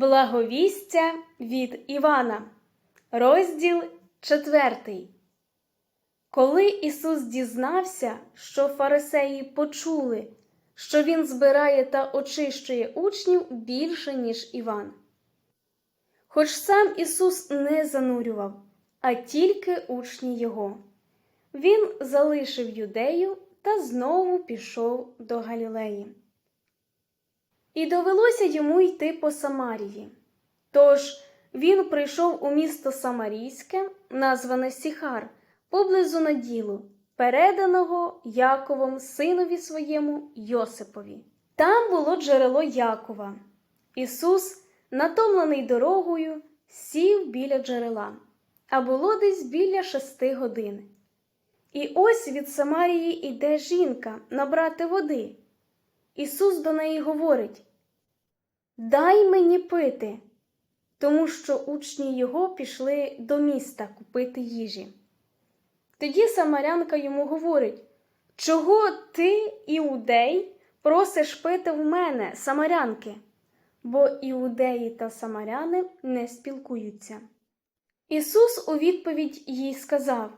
Благовістя від Івана, розділ 4. Коли Ісус дізнався, що фарисеї почули, що Він збирає та очищує учнів більше, ніж Іван. Хоч сам Ісус не занурював, а тільки учні Його. Він залишив юдею та знову пішов до Галілеї. І довелося йому йти по Самарії. Тож він прийшов у місто Самарійське, назване Сіхар, поблизу Наділу, переданого Яковом синові своєму Йосипові. Там було джерело Якова. Ісус, натомлений дорогою, сів біля джерела, а було десь біля шести годин. І ось від Самарії йде жінка набрати води. Ісус до неї говорить: Дай мені пити, тому що учні його пішли до міста купити їжі. Тоді самарянка йому говорить: Чого ти, іудей, просиш пити в мене, самарянки? Бо іудеї та самаряни не спілкуються. Ісус у відповідь їй сказав: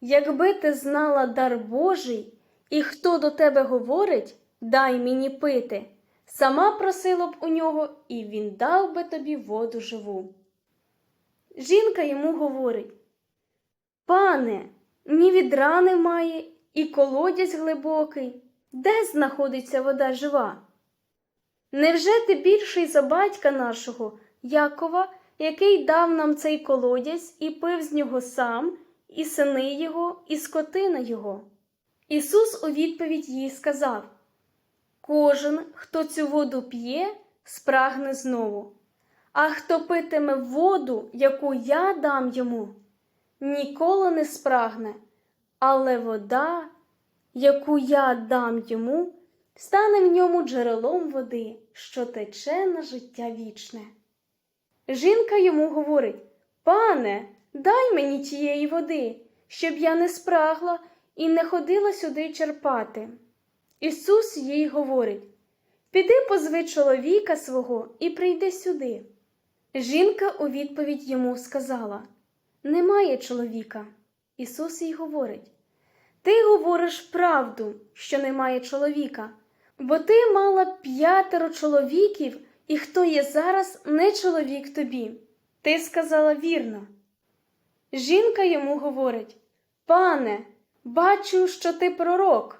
Якби ти знала дар Божий, і хто до тебе говорить, дай мені пити, сама просила б у нього, і він дав би тобі воду живу. Жінка йому говорить: Пане, ні відра немає, і колодязь глибокий, де знаходиться вода жива? Невже ти більший за батька нашого, Якова, який дав нам цей колодязь і пив з нього сам, і сини його, і скотина його? Ісус у відповідь їй сказав: Кожен, хто цю воду п'є, спрагне знову, а хто питиме воду, яку я дам йому, ніколи не спрагне, але вода, яку я дам йому, стане в ньому джерелом води, що тече на життя вічне. Жінка йому говорить: Пане, дай мені тієї води, щоб я не спрагла і не ходила сюди черпати. Ісус їй говорить: Піди позви чоловіка свого і прийди сюди. Жінка у відповідь йому сказала: Немає чоловіка. Ісус їй говорить: Ти говориш правду, що немає чоловіка, бо ти мала п'ятеро чоловіків, і хто є зараз не чоловік тобі. Ти сказала вірно. Жінка йому говорить: Пане, бачу, що ти пророк.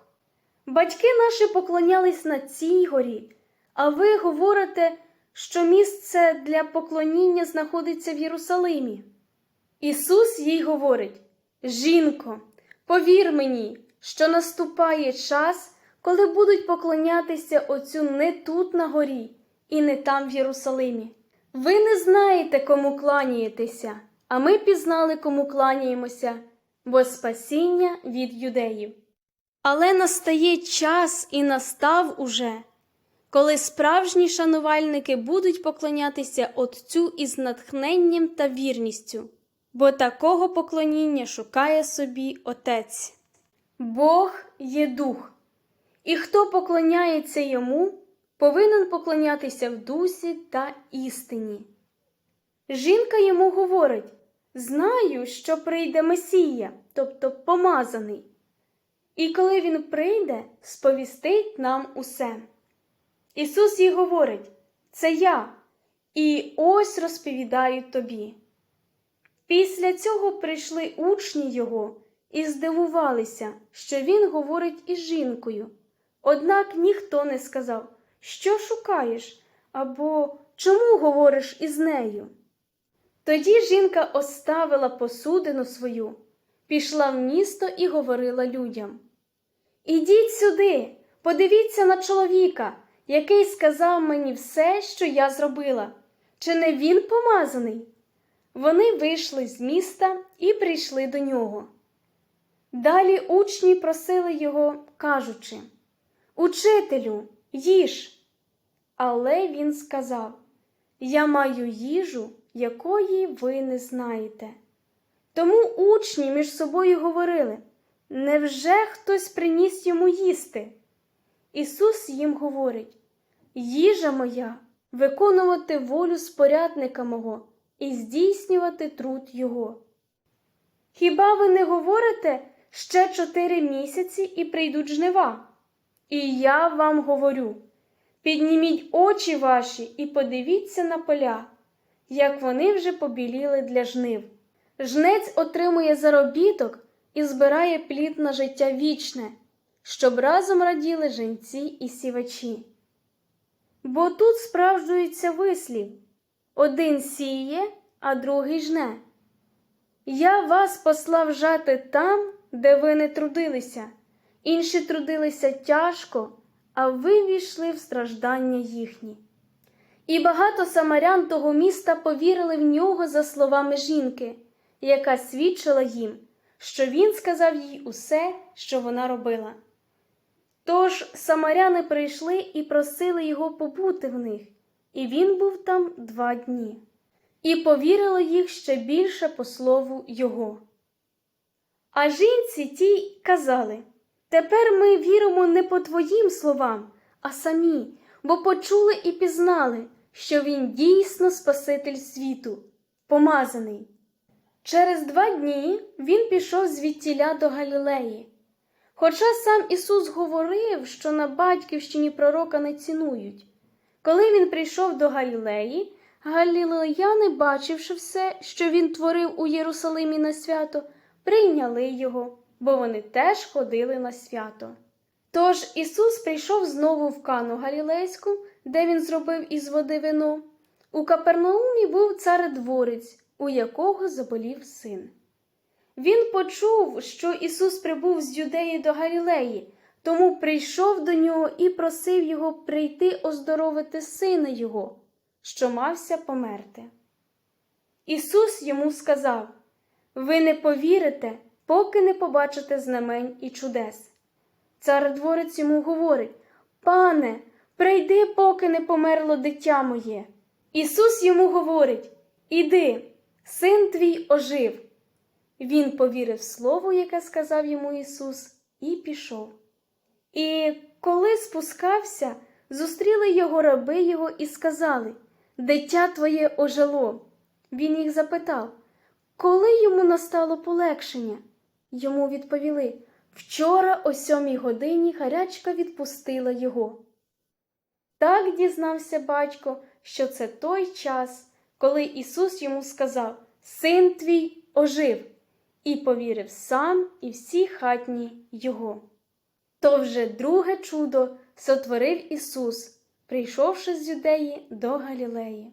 Батьки наші поклонялись на цій горі, а ви говорите, що місце для поклоніння знаходиться в Єрусалимі. Ісус їй говорить: Жінко, повір мені, що наступає час, коли будуть поклонятися Отцю не тут на горі і не там в Єрусалимі. Ви не знаєте, кому кланяєтеся, а ми пізнали, кому кланяємося, бо спасіння від юдеїв. Але настає час і настав уже, коли справжні шанувальники будуть поклонятися Отцю із натхненням та вірністю, бо такого поклоніння шукає собі Отець. Бог є дух, і хто поклоняється йому, повинен поклонятися в дусі та істині. Жінка йому говорить: Знаю, що прийде Месія, тобто помазаний. І коли він прийде, сповістить нам усе. Ісус їй говорить: Це я, і ось розповідаю тобі. Після цього прийшли учні Його і здивувалися, що Він говорить із жінкою. Однак ніхто не сказав, що шукаєш, або чому говориш із нею. Тоді жінка оставила посудину свою, пішла в місто і говорила людям. Ідіть сюди, подивіться на чоловіка, який сказав мені все, що я зробила. Чи не він помазаний? Вони вийшли з міста і прийшли до нього. Далі учні просили його, кажучи Учителю, їж. Але він сказав: Я маю їжу, якої ви не знаєте. Тому учні між собою говорили Невже хтось приніс йому їсти? Ісус їм говорить: Їжа моя виконувати волю спорядника мого і здійснювати труд його. Хіба ви не говорите ще чотири місяці і прийдуть жнива? І я вам говорю: підніміть очі ваші і подивіться на поля, як вони вже побіліли для жнив. Жнець отримує заробіток і збирає плід на життя вічне, щоб разом раділи женці і сівачі. Бо тут справжується вислів один сіє, а другий жне. Я вас послав жати там, де ви не трудилися, інші трудилися тяжко, а ви війшли в страждання їхні. І багато самарян того міста повірили в нього за словами жінки, яка свідчила їм, що він сказав їй усе, що вона робила. Тож самаряни прийшли і просили його побути в них, і він був там два дні, і повірило їх ще більше по слову його. А жінці тій казали Тепер ми віримо не по твоїм словам, а самі, бо почули і пізнали, що він дійсно Спаситель світу, помазаний. Через два дні він пішов звідтіля до Галілеї. Хоча сам Ісус говорив, що на батьківщині пророка не цінують. Коли він прийшов до Галілеї, галілеяни, бачивши все, що він творив у Єрусалимі на свято, прийняли його, бо вони теж ходили на свято. Тож Ісус прийшов знову в Кану Галілейську, де він зробив із води вино. У Капернаумі був царедворець, у якого заболів син. Він почув, що Ісус прибув з Юдеї до Галілеї, тому прийшов до нього і просив його прийти оздоровити сина його, що мався померти. Ісус йому сказав: Ви не повірите, поки не побачите знамень і чудес. Цар дворець йому говорить: Пане, прийди, поки не померло дитя моє. Ісус йому говорить: Іди, син твій ожив. Він повірив слову, яке сказав йому Ісус, і пішов. І коли спускався, зустріли його раби його і сказали Дитя твоє ожило. Він їх запитав, коли йому настало полегшення? Йому відповіли Вчора о сьомій годині гарячка відпустила його. Так дізнався батько, що це той час, коли Ісус йому сказав Син твій ожив, і повірив сам і всі хатні його. То вже друге чудо сотворив Ісус, прийшовши з юдеї до Галілеї.